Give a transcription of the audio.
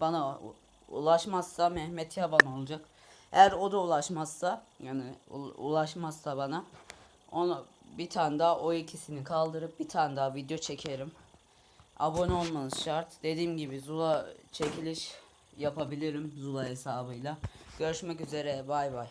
bana ulaşmazsa Mehmet Yaban olacak. Eğer o da ulaşmazsa yani ulaşmazsa bana onu bir tane daha o ikisini kaldırıp bir tane daha video çekerim. Abone olmanız şart. Dediğim gibi Zula çekiliş yapabilirim Zula hesabıyla. Görüşmek üzere. Bay bay.